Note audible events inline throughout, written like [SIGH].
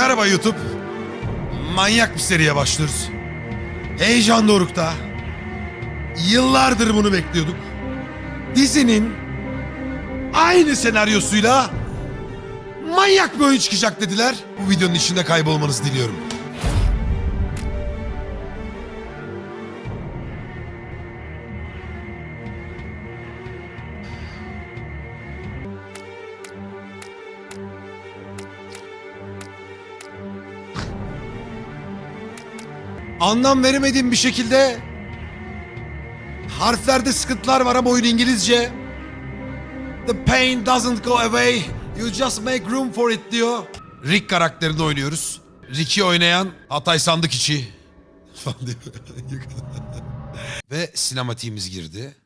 Merhaba YouTube. Manyak bir seriye başlıyoruz. Heyecan dorukta. Yıllardır bunu bekliyorduk. Dizinin aynı senaryosuyla manyak bir oyun çıkacak dediler. Bu videonun içinde kaybolmanızı diliyorum. Anlam veremediğim bir şekilde harflerde sıkıntılar var ama oyun İngilizce. The pain doesn't go away. You just make room for it diyor. Rick karakterini oynuyoruz. Rick'i oynayan Hatay Sandık içi. [LAUGHS] Ve sinematiğimiz girdi.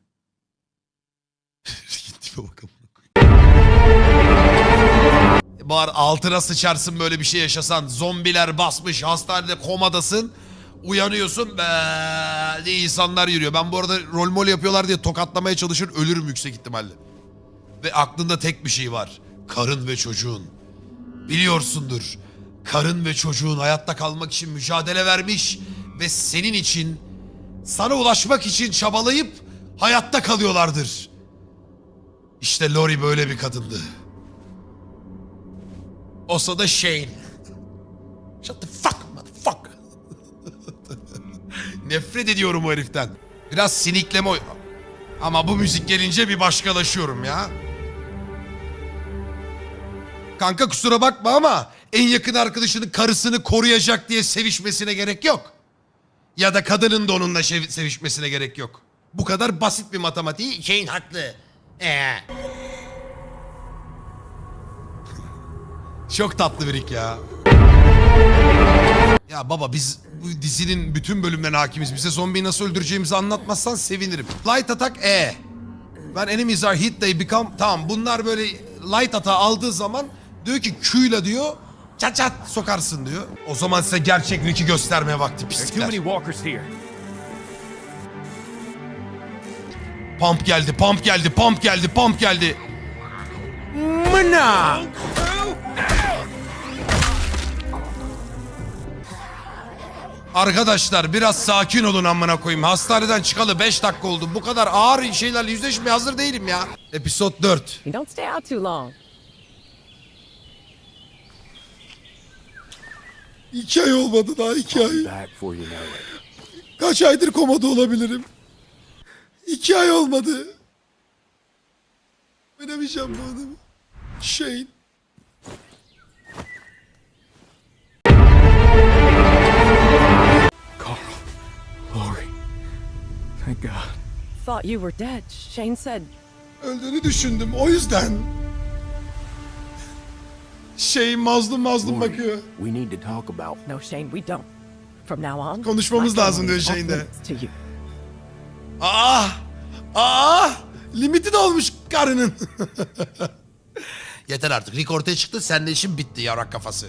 [LAUGHS] Rick'in tipe bak amına koyayım. Bağır altına sıçarsın böyle bir şey yaşasan. Zombiler basmış hastanede komadasın. Uyanıyorsun be diye insanlar yürüyor. Ben bu arada rol mol yapıyorlar diye tokatlamaya çalışır ölürüm yüksek ihtimalle. Ve aklında tek bir şey var. Karın ve çocuğun. Biliyorsundur. Karın ve çocuğun hayatta kalmak için mücadele vermiş ve senin için sana ulaşmak için çabalayıp hayatta kalıyorlardır. İşte Lori böyle bir kadındı. Olsa da Shane. Shut the fuck. Nefret ediyorum o heriften. Biraz sinikleme oy- Ama bu müzik gelince bir başkalaşıyorum ya. Kanka kusura bakma ama en yakın arkadaşının karısını koruyacak diye sevişmesine gerek yok. Ya da kadının da onunla sevişmesine gerek yok. Bu kadar basit bir matematiği şeyin haklı. Ee. Çok tatlı birik ya. Ya baba biz bu dizinin bütün bölümlerine hakimiz. Bize zombiyi nasıl öldüreceğimizi anlatmazsan sevinirim. Light attack E. When enemies are hit they become... Tamam bunlar böyle light attack aldığı zaman diyor ki Q ile diyor çat çat sokarsın diyor. O zaman size gerçek Rick'i göstermeye vakti pislikler. Pump geldi, pump geldi, pump geldi, pump geldi. Mına! Arkadaşlar biraz sakin olun amına koyayım. Hastaneden çıkalı 5 dakika oldu. Bu kadar ağır şeylerle yüzleşmeye hazır değilim ya. Episod 4. You don't stay out too long. İki ay olmadı daha iki ay. Back before you know it. Kaç aydır komada olabilirim? İki ay olmadı. Oynamayacağım bu adamı. Shane. God. Thought you were dead. Shane said, Öldüğünü düşündüm o yüzden. Şey mazlum mazlum bakıyor. we need to talk about. No, Shane, we don't. From now on, Konuşmamız lazım diyor To you. Aa! Aa! Limiti de olmuş karının. [LAUGHS] Yeter artık. Rick ortaya çıktı. Seninle işin bitti yarak kafası.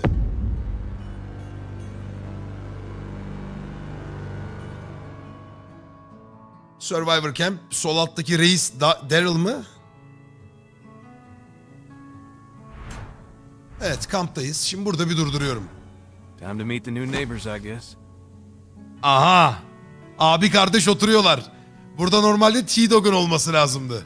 Survivor Camp. Sol alttaki reis Da- Daryl mı? Evet kamptayız. Şimdi burada bir durduruyorum. Time to meet the new neighbors, I guess. Aha! Abi kardeş oturuyorlar. Burada normalde T-Dog'un olması lazımdı.